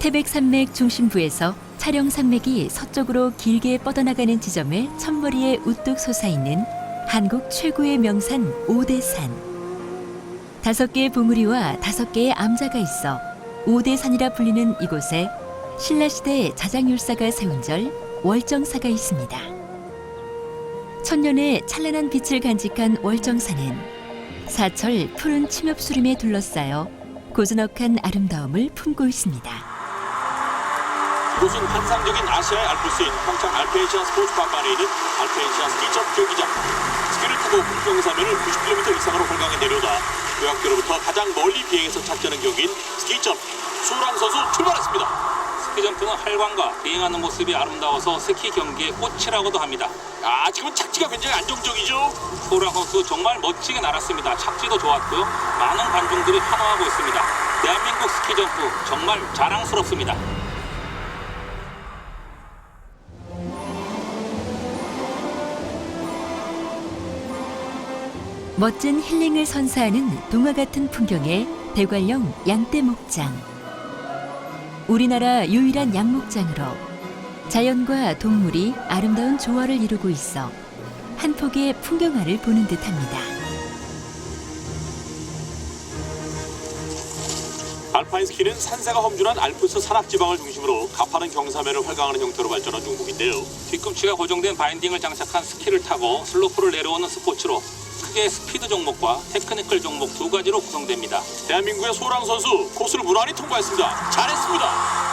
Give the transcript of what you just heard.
태백산맥 중심부에서 촬영산맥이 서쪽으로 길게 뻗어나가는 지점에 첫머리에 우뚝 솟아있는 한국 최고의 명산 오대산. 다섯 개의 봉우리와 다섯 개의 암자가 있어 오대산이라 불리는 이곳에 신라시대 자장율사가 세운 절 월정사가 있습니다. 천년의 찬란한 빛을 간직한 월정사는 사철 푸른 침엽수림에 둘러싸여 고즈넉한 아름다움을 품고 있습니다. 이곳은 환상적인 아시아의 알프스인 평창 알페이시아 스포츠park 안에 있는 알페이시아 스키점 경기장. 스키를 타고 국경사면을 90km 이상으로 헐강에 내려다 요약교로부터 가장 멀리 비행해서 착지하는 경기인 스키점. 수랑 선수 출발했습니다. 스키점프는 활광과 비행하는 모습이 아름다워서 스키 경기의 꽃이라고도 합니다. 아, 지금은 착지가 굉장히 안정적이죠? 소랑 선수 정말 멋지게 날았습니다. 착지도 좋았고요. 많은 관중들이 환호하고 있습니다. 대한민국 스키 점프 정말 자랑스럽습니다. 멋진 힐링을 선사하는 동화 같은 풍경의 대관령 양떼 목장. 우리나라 유일한 양목장으로 자연과 동물이 아름다운 조화를 이루고 있어 한 폭의 풍경화를 보는 듯합니다. 알파인 스키는 산세가 험준한 알프스 산악지방을 중심으로 가파른 경사면을 활강하는 형태로 발전한 종목인데요. 뒤꿈치가 고정된 바인딩을 장착한 스키를 타고 슬로프를 내려오는 스포츠로 크게 스피드 종목과 테크니컬 종목 두 가지로 구성됩니다. 대한민국의 소랑 선수 코스를 무난히 통과했습니다. 잘했습니다.